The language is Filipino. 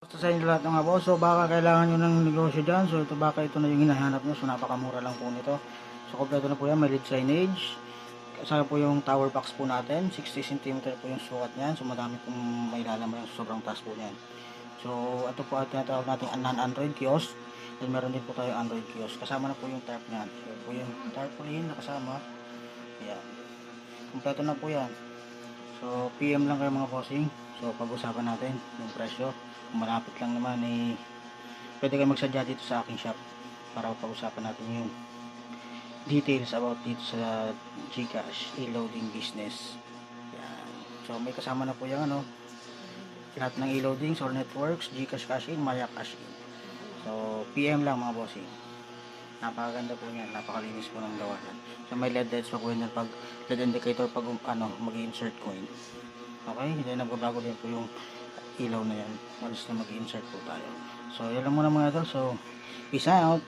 Gusto sa inyo lahat mga boss. So baka kailangan nyo ng negosyo dyan. So ito baka ito na yung hinahanap nyo. So napakamura lang po nito. So kompleto na po yan. May lead signage. Kasama po yung tower box po natin. 60 cm po yung sukat niyan. So madami pong may lalaman yung sobrang taas po niyan. So ito po ang tinatawag natin non-Android kiosk. Then meron din po tayo Android kiosk. Kasama na po yung tarp niyan. So po yung tarpaulin na kasama. Yan. Kompleto na po yan. So PM lang kayo mga bossing. So pag-usapan natin yung presyo. Kung malapit lang naman eh pwede kayo magsadya dito sa aking shop para pag-usapan natin yung details about dito sa Gcash e-loading business. Yan. So may kasama na po yung ano lahat ng e-loading, Sol Networks, Gcash Cash In, Maya Cash. So PM lang mga bossing. Napakaganda po niyan, napakalinis po ng gawa niyan. So may LED lights pa po yun pag LED indicator pag um, ano, mag-insert coin. Okay, hindi nagbabago din po yung ilaw na yan. Once na mag-insert po tayo. So, yun lang muna mga idol. So, peace out.